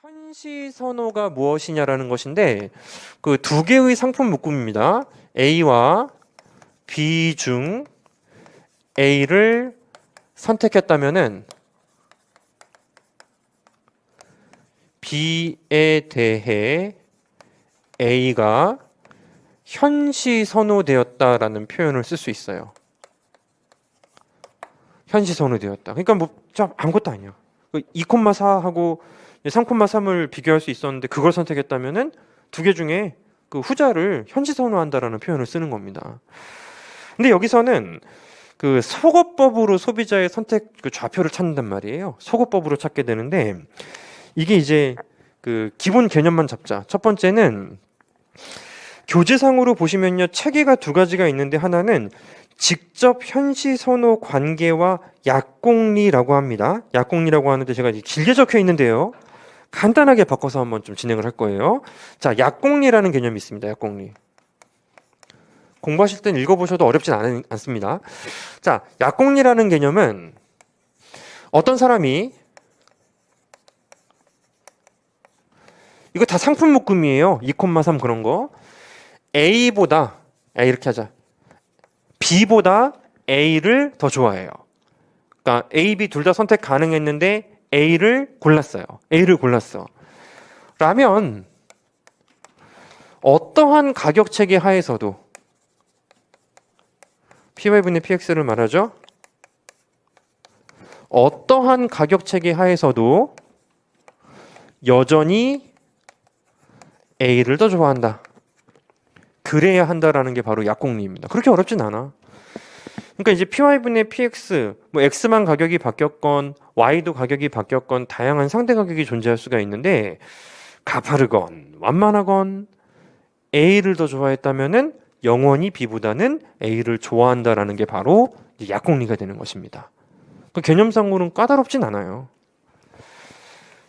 현시 선호가 무엇이냐라는 것인데 그 두 개의 상품 묶음입니다. A와 B 중 A를 선택했다면은 B에 대해 A가 현시 선호되었다라는 표현을 쓸 수 있어요. 현시 선호되었다. 그러니까 뭐참 아무것도 아니야. 2,4하고 3,3을 비교할 수 있었는데 그걸 선택했다면은 두 개 중에 그 후자를 현시 선호한다라는 표현을 쓰는 겁니다. 근데 여기서는 그 속어법으로 소비자의 선택 그 좌표를 찾는단 말이에요. 속어법으로 찾게 되는데 이게 이제 그 기본 개념만 잡자. 첫 번째는 교재상으로 보시면요 체계가 두 가지가 있는데 하나는 직접 현시 선호 관계와 약공리라고 합니다. 약공리라고 하는데 제가 길게 적혀 있는데요. 간단하게 바꿔서 한번 좀 진행을 할 거예요. 자, 약공리라는 개념이 있습니다. 약공리. 공부하실 땐 읽어보셔도 어렵진 않, 않습니다. 자, 약공리라는 개념은 어떤 사람이 이거 다 상품 묶음이에요. 2,3 그런 거. A보다 아, 이렇게 하자. B보다 A를 더 좋아해요. 그러니까 A, B 둘 다 선택 가능했는데 A를 골랐어요. A를 골랐어. 라면 어떠한 가격 체계 하에서도 PY분의 PX를 말하죠. 어떠한 가격 체계 하에서도 여전히 A를 더 좋아한다. 그래야 한다라는 게 바로 약공리입니다. 그렇게 어렵진 않아. 그러니까 이제 PY분의 PX, 뭐 X만 가격이 바뀌었건 Y도 가격이 바뀌었건 다양한 상대 가격이 존재할 수가 있는데 가파르건 완만하건 A를 더 좋아했다면은 영원히 B보다는 A를 좋아한다라는 게 바로 약공리가 되는 것입니다. 그 개념상으로는 까다롭진 않아요.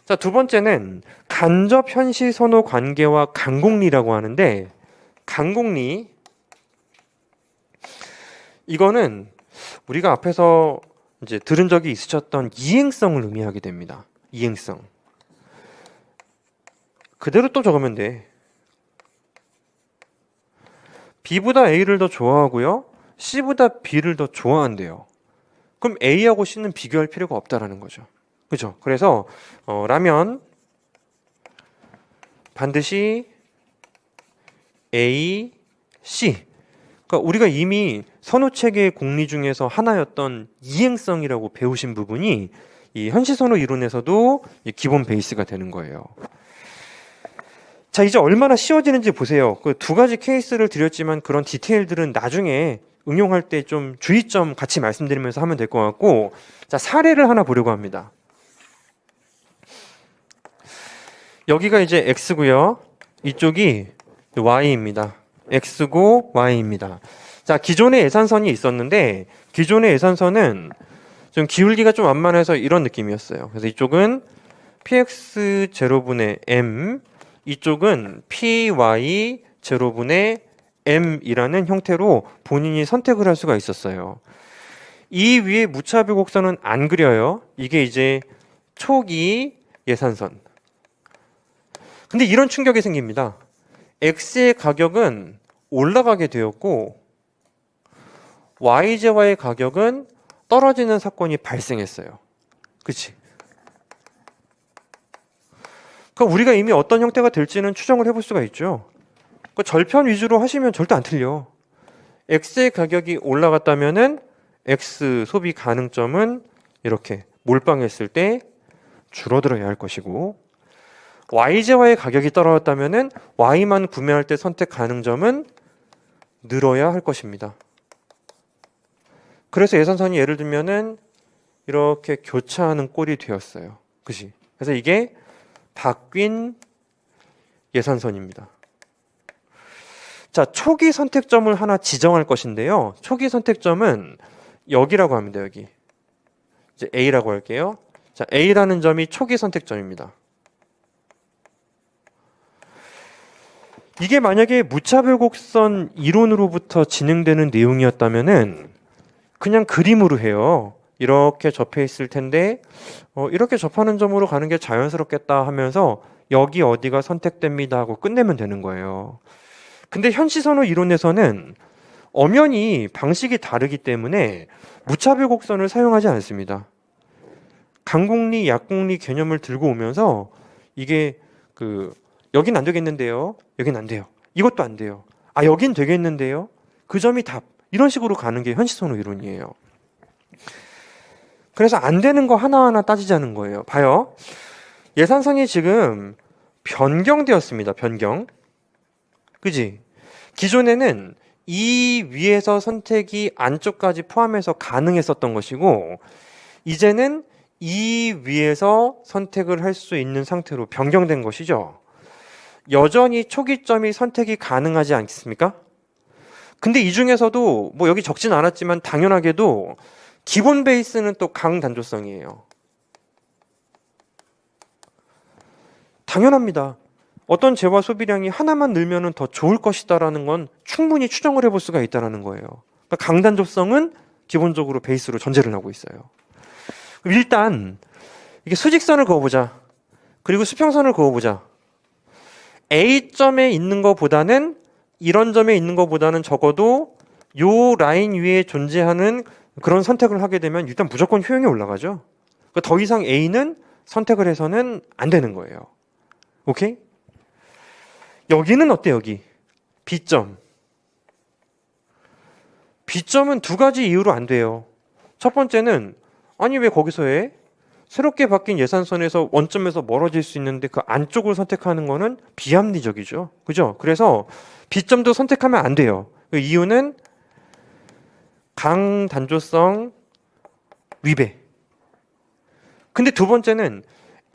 자, 두 번째는 간접 현시 선호 관계와 강공리라고 하는데 강공리 이거는 우리가 앞에서 이제 들은 적이 있으셨던 이행성을 의미하게 됩니다. 이행성. 그대로 또 적으면 돼. B보다 A를 더 좋아하고요. C보다 B를 더 좋아한대요. 그럼 A하고 C는 비교할 필요가 없다라는 거죠. 그죠? 그래서 어, 라면 반드시 A, C. 그러니까 우리가 이미 선호 체계의 공리 중에서 하나였던 이행성이라고 배우신 부분이 이 현시 선호 이론에서도 이 기본 베이스가 되는 거예요. 자, 이제 얼마나 쉬워지는지 보세요. 그 두 가지 케이스를 드렸지만 그런 디테일들은 나중에 응용할 때 좀 주의점 같이 말씀드리면서 하면 될 것 같고, 자, 사례를 하나 보려고 합니다. 여기가 이제 X고요. 이쪽이 Y입니다. X고 Y입니다. 자, 기존의 예산선이 있었는데 기존의 예산선은 좀 기울기가 좀 완만해서 이런 느낌이었어요. 그래서 이쪽은 px 제로분의 m, 이쪽은 py 제로분의 m이라는 형태로 본인이 선택을 할 수가 있었어요. 이 위에 무차별 곡선은 안 그려요. 이게 이제 초기 예산선. 근데 이런 충격이 생깁니다. x의 가격은 올라가게 되었고 YZ와의 가격은 떨어지는 사건이 발생했어요. 그치? 그러니까 우리가 이미 어떤 형태가 될지는 추정을 해볼 수가 있죠. 그 절편 위주로 하시면 절대 안 틀려. X의 가격이 올라갔다면은 X 소비 가능점은 이렇게 몰빵했을 때 줄어들어야 할 것이고 YZ와의 가격이 떨어졌다면은 Y만 구매할 때 선택 가능점은 늘어야 할 것입니다. 그래서 예산선이 예를 들면은 이렇게 교차하는 꼴이 되었어요. 그지? 그래서 이게 바뀐 예산선입니다. 자, 초기 선택점을 하나 지정할 것인데요. 초기 선택점은 여기라고 합니다. 여기. 이제 A라고 할게요. 자, A라는 점이 초기 선택점입니다. 이게 만약에 무차별 곡선 이론으로부터 진행되는 내용이었다면은 그냥 그림으로 해요. 이렇게 접해 있을 텐데 어, 이렇게 접하는 점으로 가는 게 자연스럽겠다 하면서 여기 어디가 선택됩니다 하고 끝내면 되는 거예요. 근데 현시선호 이론에서는 엄연히 방식이 다르기 때문에 무차별 곡선을 사용하지 않습니다. 강공리, 약공리 개념을 들고 오면서 이게 그 여긴 안 되겠는데요. 여긴 안 돼요. 이것도 안 돼요. 아 여긴 되겠는데요. 그 점이 답. 이런 식으로 가는 게 현시선호 이론이에요. 그래서 안 되는 거 하나하나 따지자는 거예요. 봐요. 예산선이 지금 변경되었습니다. 변경. 그지? 기존에는 이 위에서 선택이 안쪽까지 포함해서 가능했었던 것이고 이제는 이 위에서 선택을 할 수 있는 상태로 변경된 것이죠. 여전히 초기점이 선택이 가능하지 않겠습니까? 근데 이 중에서도 뭐 여기 적진 않았지만 당연하게도 기본 베이스는 또 강단조성이에요. 당연합니다. 어떤 재화 소비량이 하나만 늘면은 더 좋을 것이다라는 건 충분히 추정을 해볼 수가 있다라는 거예요. 그러니까 강단조성은 기본적으로 베이스로 전제를 하고 있어요. 일단 이게 수직선을 그어보자. 그리고 수평선을 그어보자. A점에 있는 것보다는 이런 점에 있는 것보다는 적어도 요 라인 위에 존재하는 그런 선택을 하게 되면 일단 무조건 효용이 올라가죠. 그러니까 더 이상 A는 선택을 해서는 안 되는 거예요. 오케이? 여기는 어때 여기? B점. B점은 두 가지 이유로 안 돼요. 첫 번째는 아니 왜 거기서 해? 새롭게 바뀐 예산선에서 원점에서 멀어질 수 있는데 그 안쪽을 선택하는 거는 비합리적이죠. 그죠? 그래서 B점도 선택하면 안 돼요. 그 이유는 강단조성 위배. 근데 두 번째는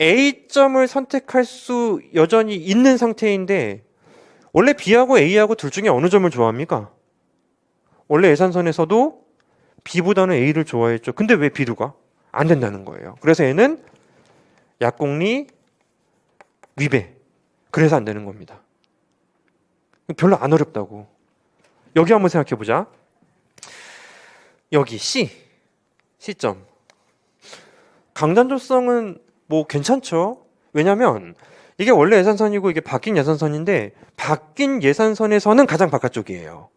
A점을 선택할 수 여전히 있는 상태인데 원래 B하고 A하고 둘 중에 어느 점을 좋아합니까? 원래 예산선에서도 B보다는 A를 좋아했죠. 근데 왜 B로 가? 안 된다는 거예요. 그래서 얘는 약공리 위배. 그래서 안 되는 겁니다. 별로 안 어렵다고. 여기 한번 생각해 보자. 여기 C. C점. 강단조성은 뭐 괜찮죠. 왜냐면 이게 원래 예산선이고 이게 바뀐 예산선인데 바뀐 예산선에서는 가장 바깥쪽이에요.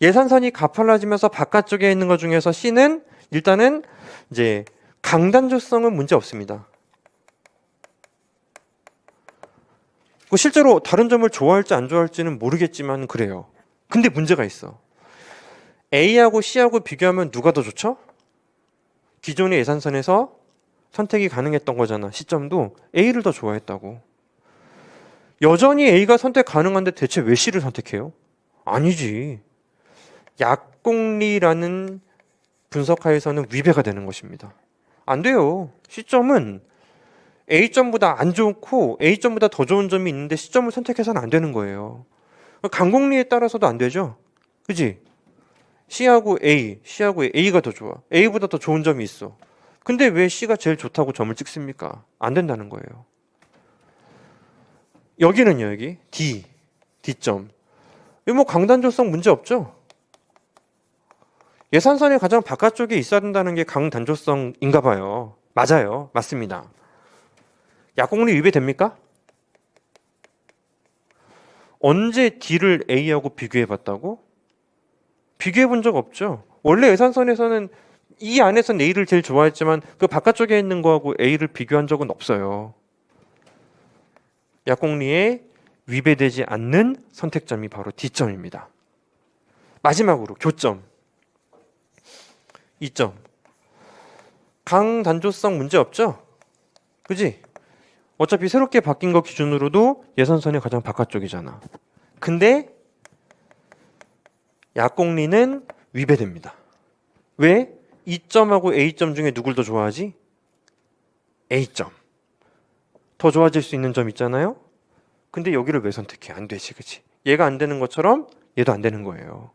예산선이 가팔라지면서 바깥쪽에 있는 것 중에서 C는 일단은 이제 강단조성은 문제 없습니다. 그 실제로 다른 점을 좋아할지 안 좋아할지는 모르겠지만 그래요. 근데 문제가 있어. A하고 C하고 비교하면 누가 더 좋죠? 기존의 예산선에서 선택이 가능했던 거잖아. 시점도 A를 더 좋아했다고. 여전히 A가 선택 가능한데 대체 왜 C를 선택해요? 아니지. 약공리라는 분석하에서는 위배가 되는 것입니다. 안 돼요. 시점은 A점보다 안 좋고 A점보다 더 좋은 점이 있는데 시점을 선택해서는 안 되는 거예요. 강공리에 따라서도 안 되죠. 그지? C하고 A, C하고 A가 더 좋아. A보다 더 좋은 점이 있어. 근데 왜 C가 제일 좋다고 점을 찍습니까? 안 된다는 거예요. 여기는요, 여기 D, D점. 이뭐 강단조성 문제 없죠? 예산선의 가장 바깥쪽에 있어야 된다는 게 강단조성인가 봐요. 맞아요. 맞습니다. 약공리 위배됩니까? 언제 D를 A하고 비교해 봤다고? 비교해 본 적 없죠. 원래 예산선에서는 이 안에서는 A를 제일 좋아했지만 그 바깥쪽에 있는 거하고 A를 비교한 적은 없어요. 약공리에 위배되지 않는 선택점이 바로 D점입니다. 마지막으로 교점. 2점. 강 단조성 문제 없죠? 그지? 어차피 새롭게 바뀐 거 기준으로도 예산선이 가장 바깥쪽이잖아. 근데 약공리는 위배됩니다. 왜? E점하고 A점 중에 누굴 더 좋아하지? A점. 더 좋아질 수 있는 점 있잖아요? 근데 여기를 왜 선택해? 안 되지, 그치? 얘가 안 되는 것처럼 얘도 안 되는 거예요.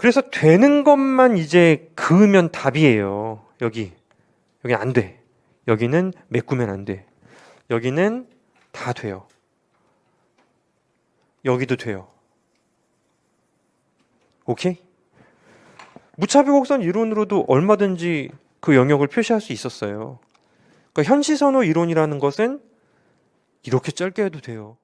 그래서 되는 것만 이제 그으면 답이에요. 여기. 여기 안 돼. 여기는 메꾸면 안 돼. 여기는 다 돼요. 여기도 돼요. 오케이? 무차별 곡선 이론으로도 얼마든지 그 영역을 표시할 수 있었어요. 그러니까 현시선호 이론이라는 것은 이렇게 짧게 해도 돼요.